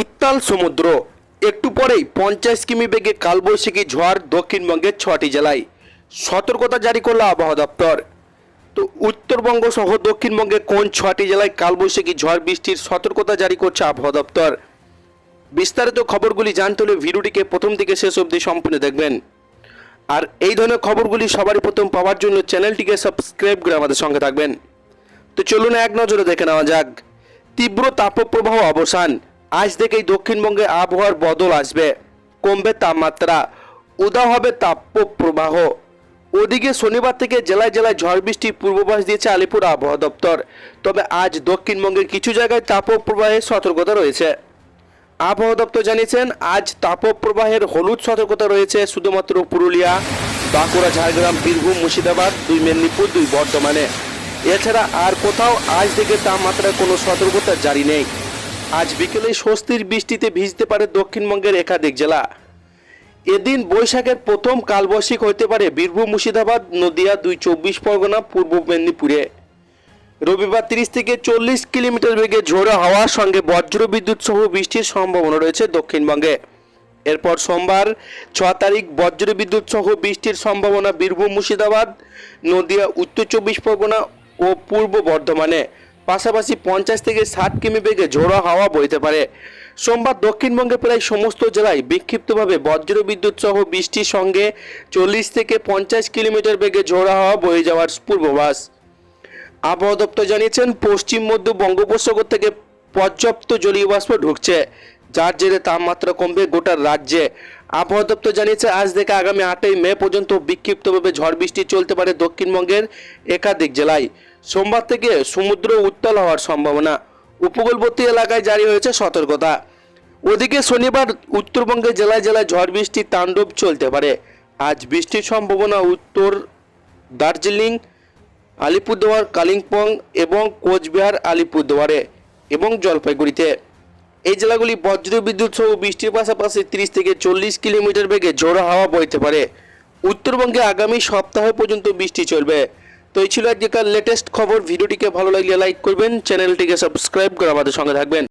উত্তাল সমুদ্র। একটু পরেই পঞ্চাশ কিমি বেগে কালবৈশাখী ঝড় দক্ষিণবঙ্গের ছটি জেলায়। সতর্কতা জারি করল আবহাওয়া দপ্তর। তো উত্তরবঙ্গ সহ দক্ষিণবঙ্গে কোন ছটি জেলায় কালবৈশাখী ঝড় বৃষ্টির সতর্কতা জারি করছে আবহাওয়া দপ্তর? বিস্তারিত খবরগুলি জানতে হলে ভিডিওটিকে প্রথম থেকে শেষ অবধি সম্পূর্ণ দেখবেন। আর এই ধরনের খবরগুলি সবারই প্রথম পাওয়ার জন্য চ্যানেলটিকে সাবস্ক্রাইব করে আমাদের সঙ্গে থাকবেন। তো চলুন এক নজরে দেখে নেওয়া যাক। তীব্র তাপপ্রবাহ অবসান আজ থেকেই দক্ষিণবঙ্গে আবহাওয়ার বদল আসবে। কমবে তাপমাত্রা। উদা হবে তাপপ্রবাহ। ওদিকে শনিবার থেকে জেলায় জেলায় ঝড় বৃষ্টির পূর্বাভাস দিয়েছে আলিপুর আবহাওয়া দপ্তর। তবে আজ দক্ষিণবঙ্গের কিছু জায়গায় তাপপ্রবাহের সতর্কতা রয়েছে। আবহাওয়া দপ্তর জানিয়েছেন, আজ তাপপ্রবাহের হলুদ সতর্কতা রয়েছে শুধুমাত্র পুরুলিয়া, বাঁকুড়া, ঝাড়গ্রাম, বীরভূম, মুর্শিদাবাদ, দুই মেদিনীপুর, দুই বর্ধমানে। এছাড়া আর কোথাও আজ থেকে তাপমাত্রার কোনো সতর্কতা জারি নেই। আজ বিকেলে স্বস্তির বৃষ্টিতে ভিজতে পারে দক্ষিণবঙ্গের একাধিক জেলা। এদিন বৈশাখের প্রথম কালবৈশাখ হতে পারে বীরভূম, মুর্শিদাবাদ, নদিয়া, দুই চব্বিশ পরগনা, পূর্ব মেদিনীপুরে। রবিবার তিরিশ থেকে চল্লিশ কিলোমিটার বেগে ঝোড়ো হাওয়ার সঙ্গে বজ্র বিদ্যুৎ সহ বৃষ্টির সম্ভাবনা রয়েছে দক্ষিণবঙ্গে। এরপর সোমবার ছ তারিখ বজ্র বিদ্যুৎ সহ বৃষ্টির সম্ভাবনা বীরভূম, মুর্শিদাবাদ, নদিয়া, উত্তর চব্বিশ পরগনা ও পূর্ব বর্ধমানে। পাশাপাশি পঞ্চাশ থেকে ষাট কিমি বেগে ঝোড়ো হাওয়া বইতে পারে। সোমবার দক্ষিণবঙ্গে প্রায় সমস্ত জেলায় বিক্ষিপ্তভাবে বজ্র বিদ্যুৎ সহ বৃষ্টির সঙ্গে চল্লিশ থেকে পঞ্চাশ কিলোমিটার বেগে ঝোড়ো হাওয়া বয়ে যাওয়ার পূর্বাভাস। আবহাওয়া দপ্তর জানিয়েছেন, পশ্চিম মধ্য বঙ্গোপসাগর থেকে পর্যাপ্ত জলীয় বাষ্প ঢুকছে। যার জেরে তাপমাত্রা কমবে গোটা রাজ্যে। আবহাওয়া দপ্তর জানিয়েছে, আজ থেকে আগামী আটই মে পর্যন্ত বিক্ষিপ্তভাবে ঝড় বৃষ্টি চলতে পারে দক্ষিণবঙ্গের একাধিক জেলায়। সোমবার থেকে সমুদ্র উত্তাল হওয়ার সম্ভাবনা। উপকূলবর্তী এলাকায় জারি হয়েছে সতর্কতা। ওদিকে শনিবার উত্তরবঙ্গের জেলায় জেলায় ঝড় বৃষ্টির তাণ্ডব চলতে পারে। আজ বৃষ্টির সম্ভাবনা উত্তর দার্জিলিং, আলিপুরদুয়ার, কালিম্পং এবং কোচবিহার, আলিপুরদুয়ারে এবং জলপাইগুড়িতে। এই জেলাগুলি বজ্র বিদ্যুৎ সহ বৃষ্টির পাশাপাশি তিরিশ থেকে চল্লিশ কিলোমিটার বেগে ঝোড়ো হাওয়া বইতে পারে। উত্তরবঙ্গে আগামী সপ্তাহ পর্যন্ত বৃষ্টি চলবে। তো এই ছিল আজকের লেটেস্ট খবর। ভিডিওটিকে ভালো লাগলে লাইক করবেন, চ্যানেলটিকে সাবস্ক্রাইব করে আমাদের সঙ্গে থাকবেন।